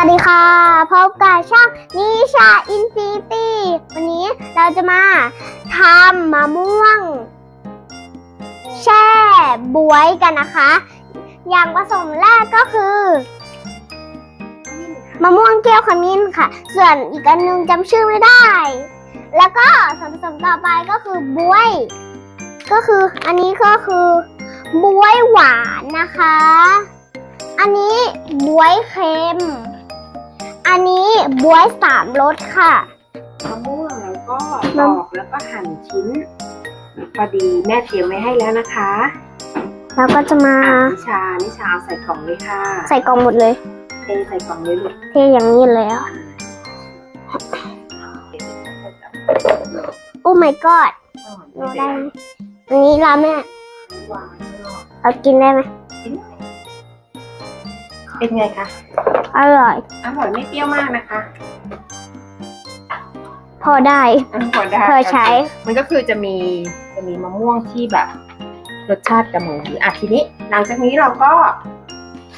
วัสดีค่ะ พบกับช่องนิชาอินฟินิตี้ วันนี้เราจะมาทำมะม่วง แช่บวยกันนะคะ อย่างผสมแรกก็คือ มะม่วงแก้วขมิ้นค่ะ ส่วนอีกอันหนึงจำชื่อไม่ได้ แล้วก็ส่วนผสมต่อไปก็คือบวย ก็คืออันนี้ก็คือบวยหวานนะคะอันนี้บวยเค็ม อันนี้บวยสามรสค่ะ มะม่วงแล้วก็ปอกแล้วก็หั่นชิ้นพอดีแม่เตรียมไว้ให้แล้วนะคะแล้วก็จะมาอะนิชานิชาเอาใส่กล่องเลยค่ะใส่กล่องหมดเลย เทใส่กล่องเลยลูกเทอย่างนี้เลยอะ โอ้ my god อ๋อเราได้ไหมอันนี้เราแม่วางข้างนอกเรากินได้ไหม เป็นไงคะ อร่อย อร่อยไม่เปรี้ยวมากนะคะ พอได้อะพอได้พอใช้ มันก็คือจะมีจะมีมะม่วงที่แบบรสชาติกระหมูดีอะทีนี้ หลังจากนี้เราก็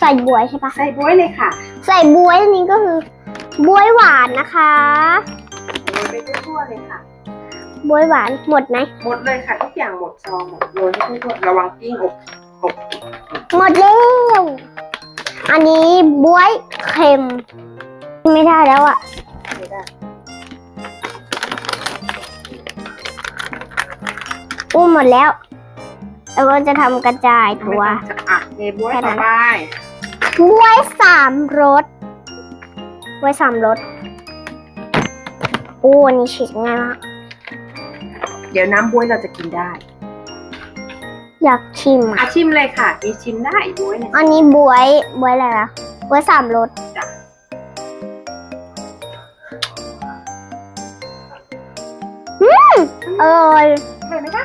ใส่บวยใช่ปะใส่บ๊วยเลยค่ะ ใส่บวยอันนี้ก็คือบวยหวานนะคะโรยไปทั่วๆเลยค่ะบวยหวานหมดไหมหมดเลยค่ะทุกอย่างหมดซองหมดโรยให้ทั่วๆระวังกิ้งอกอกหมดแล้ว อันนี้บวยเค็ม ไม่ได้แล้วอะไม่ได้อู้หมดแล้ว แล้วก็จะทำกระจายตัวไม่ต้องจะอะเทบ๊วยต่อไปบวยสามรสบวยสามรสอู้อันนี้ฉีกง่ายมาก เดี๋ยวน้ำบ๊วยเราจะกินได้ อยากชิมอะอะชิมเลยค่ะมีชิมได้บ๊วยเนี่ยอันนี้บวยบวยอะไรนะบวยสามรสจ้ะอืมอร่อย เห็นไหมคะ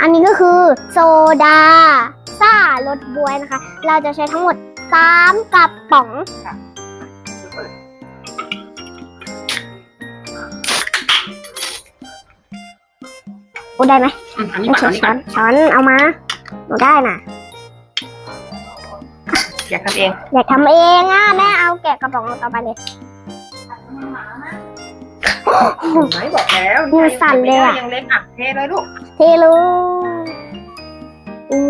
อันนี้ก็คือโซดาซ่ารสบวยนะคะ เราจะใช้ทั้งหมดสามกระป๋องเโอ้ได้ไหมอืมอันนี้ไม่ก่อนใช่อันนี้ช้ก่ออนนช้อนเอามาหนูได้น่ะอยากทำเองอยากทำเองอะแม่เอาแกะกระป๋องต่อไปเลยเห็นไหมบอกแล้วมือสั่นเลยอะ ยังเล็กอะเทเลยลูกเทลูอู้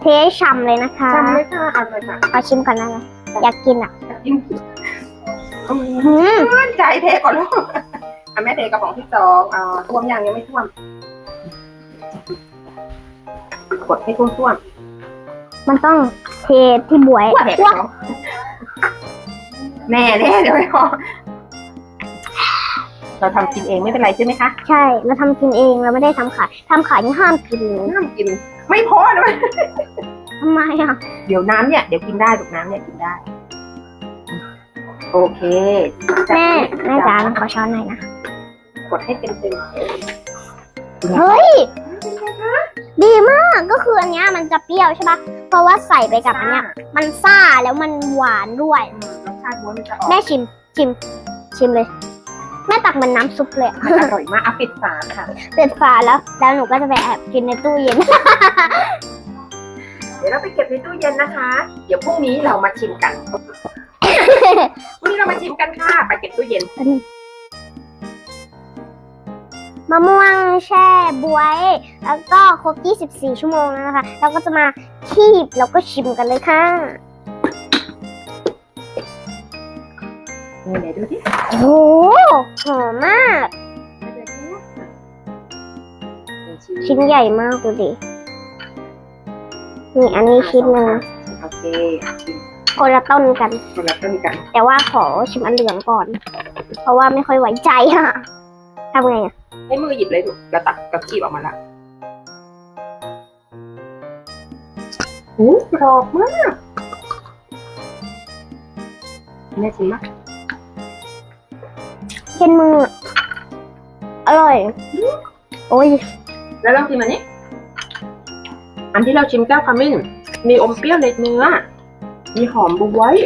เทให้ช่ำเลยนะคะทำเลยค่ะเอาเลยค่ะเอาชิมก่อนนะนะอยากกินอะกินอืมหืมมั่น ใจเทก่อนลูกอะแม่เทกระป๋องที่สองอ่าท่วมยังยังไม่ท่วม กดให้ท่วมท่วมมันต้องเทที่บวยแผลไปเนาะแน่แน่เดี๋ยวไม่พอเราทำกินเองไม่เป็นไรใช่ไหมคะ ใช่ เราทำกินเองเราไม่ได้ทำขายทำขายที่ห้ามกินห้ามกิน ไม่พอด้วยทำไมอะ เดี๋ยวน้ำเนี่ยเดี๋ยวกินได้ลูกน้ำเนี่ยกินได้ โอเคแม่แม่จ๋าขอช้อนหน่อยนะ กดให้เต็มเต็มเฮ้ย ดีมากก็คืออันเนี้ยมันจะเปรี้ยวใช่ปะเพราะว่าใส่ไปกับอันเนี้ย มันซ่าแล้วมันหวานด้วย รสชาติมันจะออกแม่ชิมชิม ชิมเลย แม่ตักเหมันน้ำซุปเลยอะมันอร่อยมากเอาปิดฝาค่ะเปิดฝาแล้ว แล้วหนูก็จะไปแอบกินในตู้เย็น เดี๋ยวเราไปเก็บในตู้เย็นนะคะ เดี๋ยวพรุ่งนี้เรามาชิมกัน พรุ่งนี้เรามาชิมกันค่ะไปเก็บตู้เย็น มะม่วงแช่บวย แล้วก็ครบ 24 ชั่วโมงแล้วนะคะ เราก็จะมาคีบแล้วก็ชิมกันเลยค่ะนี่ไหนดูดิโอ้โหหอมมาก ชิ้นใหญ่มากดูดิ นี่อันนี้ชิ้นหนึ่งโอเคชิม คนละต้นกัน คนละต้นกัน แต่ว่าขอชิมอันเหลืองก่อน เพราะว่าไม่ค่อยไว้ใจอะทำไงอะให้มือหยิบเลยลูกเราตักกระจีบออกมาละหูกรอบมากแม่ชิมมั้ยเห็นมือ อร่อย โอ้ย แล้วลองชิมอันนี้ อันที่เราชิมแก้วขมิ้น มีอมเปรี้ยวในเนื้อ มีหอมบวย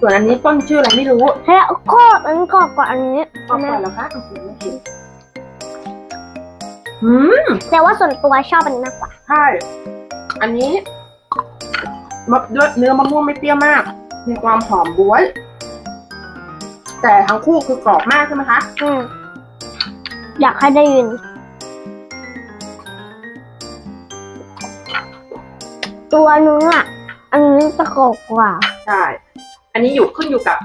ส่วนอันนี้ต้นชื่ออะไรไม่รู้เฮ้ยโคตรมันกรอบกว่าอันนี้กรอบกว่าแล้วคะอืมไม่ชิมอืมแต่ว่าส่วนตัวชอบอันนี้มากกว่า ใช่ อันนี้มะด้วยเนื้อมะม่วงไม่เปรี้ยวมาก มีความหอมบ๊วย แต่ทั้งคู่คือกรอบมากใช่ไหมคะ อืมอยากให้ได้ยิน ตัวเนื้ออะอันนี้ จะกรอบกว่า ใช่ อันนี้อยู่ขึ้นอยู่กับ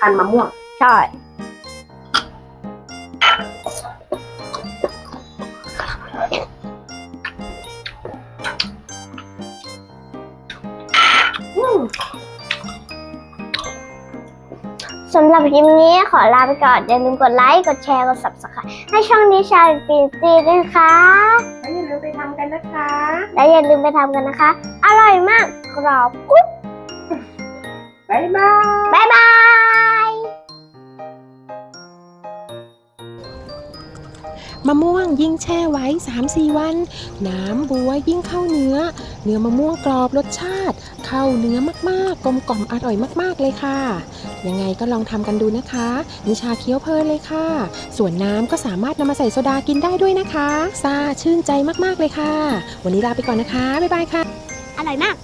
พันธุ์มะม่วง ใช่ อืม สำหรับคลิปนี้ขอลาไปก่อน อย่าลืมกดไลค์ กดแชร์ กด subscribe ให้ช่องนิชาฟินซีด้วยนะคะ แล้วอย่าลืมไปทำกันนะคะ และอย่าลืมไปทำกันนะคะ อร่อยมาก กรอบกรุบ บ๊ายบาย บ๊ายบาย มะม่วงยิ่งแช่ไว้ 3-4 วัน น้ำบัวยิ่งเข้าเนื้อ เนื้อมะม่วงกรอบรสชาติ เข้าเนื้อมากๆ กลมกล่อมอร่อยมากๆเลยค่ะ ยังไงก็ลองทำกันดูนะคะ นิชาเคี้ยวเพลินเลยค่ะ ส่วนน้ำก็สามารถนำมาใส่โซดากินได้ด้วยนะคะซาชื่นใจมากๆเลยค่ะ วันนี้ลาไปก่อนนะคะ บ๊ายบายค่ะ อร่อยมาก